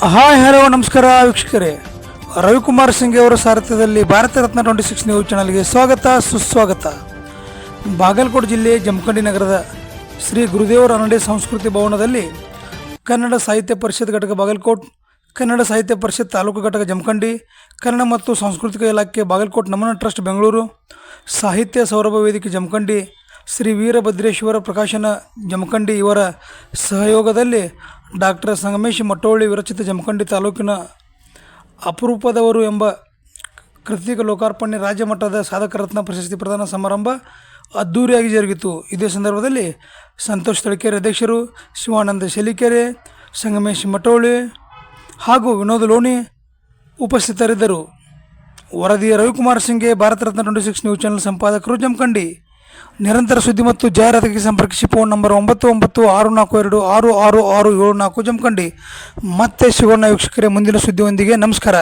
Hi, hello, ನಮಸ್ಕಾರ ವೀಕ್ಷಕರೇ. ರವಿಕುಮಾರ್ ಸಿಂಗ್ ಅವರ ಸಾರಥ್ಯದಲ್ಲಿ Bharat Ratna twenty six news ಚಾನಲ್ಗೆ ಸ್ವಾಗತ, ಸುಸ್ವಾಗತ. ಬಾಗಲಕೋಟೆ ಜಿಲ್ಲೆ ಜಮಖಂಡಿ ನಗರದ ಶ್ರೀ ಗುರುದೇವರ ಅನಡೆ ಸಂಸ್ಕೃತಿ ಭವನದಲ್ಲಿ ಕನ್ನಡ ಸಾಹಿತ್ಯ ಪರಿಷತ್ ಘಟಕ ಬಾಗಲಕೋಟ್, ಕನ್ನಡ ಸಾಹಿತ್ಯ ಪರಿಷತ್ ತಾಲೂಕು ಘಟಕ ಜಮಖಂಡಿ, ಕನ್ನಡ ಮತ್ತು ಸಾಂಸ್ಕೃತಿಕ ಇಲಾಖೆ ಬಾಗಲಕೋಟ್ ನಮನ ಟ್ರಸ್ಟ್ ಬೆಂಗಳೂರು, ಸಾಹಿತ್ಯ ಸೌರಭ ವೇದಿಕೆ ಜಮಖಂಡಿ, ಶ್ರೀ ವೀರಭದ್ರೇಶ್ವರ ಪ್ರಕಾಶನ ಜಮಖಂಡಿ ಇವರ ಸಹಯೋಗದಲ್ಲಿ ಡಾಕ್ಟರ್ ಸಂಗಮೇಶ್ ಮಟ್ಟೋಳಿ ವಿರಚಿತ ಜಮಖಂಡಿ ತಾಲೂಕಿನ ಅಪರೂಪದವರು ಎಂಬ ಕೃತಿಕ ಲೋಕಾರ್ಪಣೆ ರಾಜ್ಯ ಮಟ್ಟದ ಸಾಧಕ ರತ್ನ ಪ್ರಶಸ್ತಿ ಪ್ರದಾನ ಸಮಾರಂಭ ಅದ್ಧೂರಿಯಾಗಿ ಜರುಗಿತು. ಇದೇ ಸಂದರ್ಭದಲ್ಲಿ ಸಂತೋಷ್ ತಳಕೆರೆ ಅಧ್ಯಕ್ಷರು ಶಿವಾನಂದ ಶೆಲಿಕೆರೆ ಸಂಗಮೇಶ್ ಮಟೋಳಿ ಹಾಗೂ ವಿನೋದ್ ಲೋಣಿ ಉಪಸ್ಥಿತರಿದ್ದರು. ವರದಿ Ravikumar ಸಿಂಗ್ಗೆ Bharat Ratna twenty six news channel ಸಂಪಾದಕರು Jamkhandi. ನಿರಂತರ ಸುದ್ದಿ ಮತ್ತು ಜಾಹೀರಾತಿಗೆ ಸಂಪರ್ಕಿಸಿ ಫೋನ್ ನಂಬರ್ ಒಂಬತ್ತು ಒಂಬತ್ತು ಆರು ನಾಲ್ಕು ಎರಡು ಆರು ಆರು ಆರು ಏಳು ನಾಲ್ಕು ಜಮಖಂಡಿ ಮತ್ತೆ ಸಿಗೋಣ ವೀಕ್ಷಕರೇ, ಮುಂದಿನ ಸುದ್ದಿಯೊಂದಿಗೆ ನಮಸ್ಕಾರ.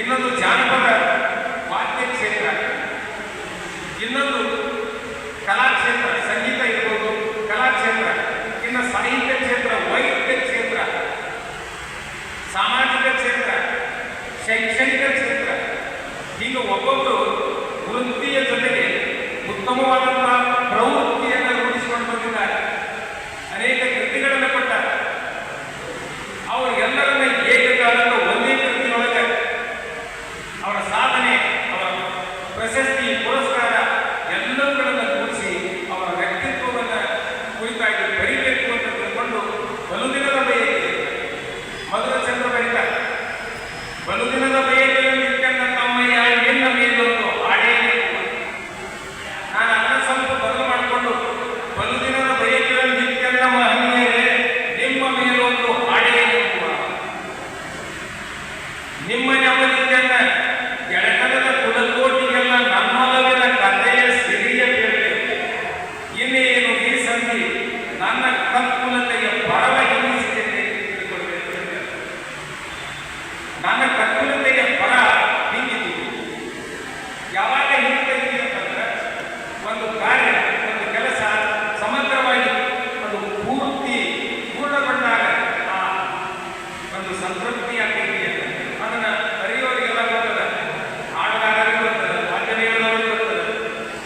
ಇನ್ನೊಂದು ಜಾನಪದ ವಾದ್ಯ ಕ್ಷೇತ್ರ. ಇನ್ನೊಂದು ಕಲಾಕ್ಷೇತ್ರ, ಸಂಗೀತ ಇರ್ಬೋದು, ಕಲಾಕ್ಷೇತ್ರ, ಇನ್ನು ಸಾಹಿತ್ಯ ಕ್ಷೇತ್ರ ವೈದ್ಯ ಕ್ಷೇತ್ರ, ಸಾಮಾಜಿಕ ಕ್ಷೇತ್ರ, ಶೈಕ್ಷಣಿಕ ಕ್ಷೇತ್ರ. ಹೀಗೆ ಒಬ್ಬೊಬ್ಬರು ವೃತ್ತಿಯ ಜೊತೆಗೆ ಉತ್ತಮವಾದಂತಹ ಪ್ರವೃತ್ತಿಯನ್ನು ರೂಢಿಸಿಕೊಂಡು ಬಂದಿದ್ದಾರೆ. ಅನೇಕ ಸಂಧಿ ನನ್ನ ಕಕ್ಕುಲತೆಯ ಬರವ ಹಿಂಸಿಸಿದೆ ತಿಳಿದುಕೊಳ್ಳಬೇಕು ನನ್ನ ಕಕ್ಕುಲತೆಯ ಬರ ಹಿಂಗಿದ್ದೀವಿ ಯಾವಾಗ ಹಿಂಗಿದ್ದೀವಿ ಅಂತಂದ್ರೆ ಒಂದು ಕಾರ್ಯ, ಒಂದು ಕೆಲಸ ಸಮಗ್ರವಾಗಿ ಅದು ಪೂರ್ತಿ ಪೂರ್ಣಗೊಂಡಾಗ ಆ ಒಂದು ಸಂತೃಪ್ತಿ ಆಗ್ತೈತಿ ಅದನ್ನ ಬರೆಯೋರಿಗೆಲ್ಲ ಗೊತ್ತದ ಹಾಡುಗಾರರಿಗೆ ಗೊತ್ತದ ವಾದ್ಯನಿಗಳವರಿಗೆ ಗೊತ್ತದ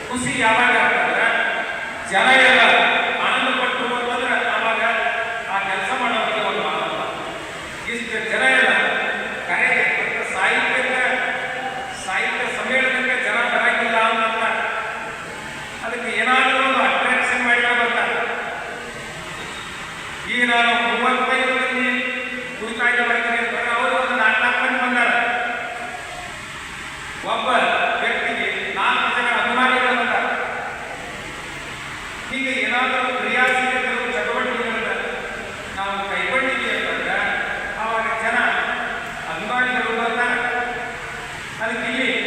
ಖುಷಿ ಯಾವಾಗ ಅಂತಂದ್ರೆ ಜನ ಎಲ್ಲ Amen.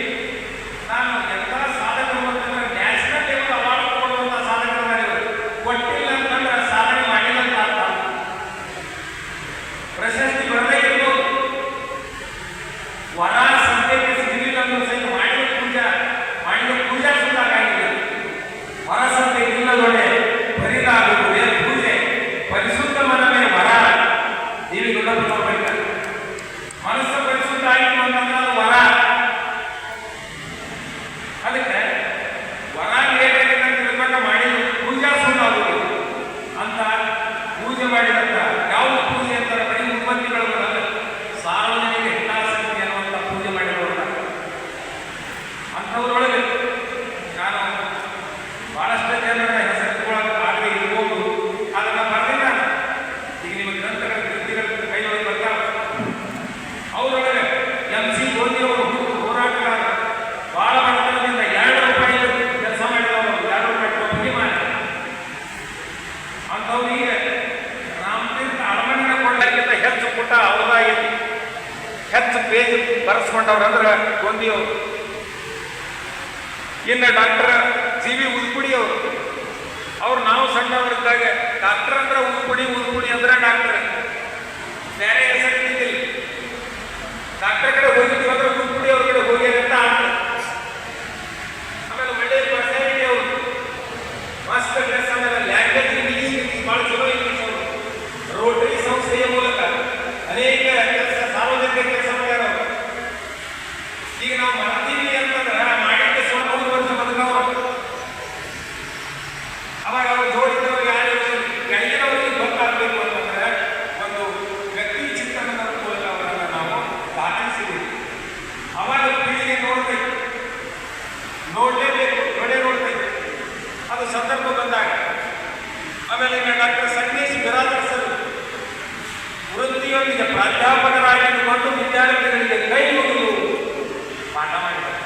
ಪೇಜ್ ಅಂದ್ರೆ ಗೊಂದಿಯವರು. ಇನ್ನು ಡಾಕ್ಟರ್ ಜಿ ವಿ ಉದ್ಪುಡಿ ಅವರು ಅವ್ರು ನಾವು ಸಣ್ಣವರಿದ್ದಾಗ ಡಾಕ್ಟರ್ ಅಂದ್ರೆ ಉದ್ಪುಡಿ ಸಂದರ್ಭ ಬಂದಾಗ ಆಮೇಲೆ ಡಾಕ್ಟರ್ ಸಂಗೇಶ್ ಬಿರಾದರ್ ಸರ್ ವೃತ್ತಿಯೊಂದಿಗೆ ಪ್ರಾಧ್ಯಾಪಕರಾಗಿಟ್ಟುಕೊಂಡು ವಿದ್ಯಾರ್ಥಿಗಳಿಗೆ ಕೈ ಮುಗಿದು ಪಾಠ ಮಾಡಿದ್ದಾರೆ.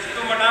ಎಷ್ಟು ಮಠ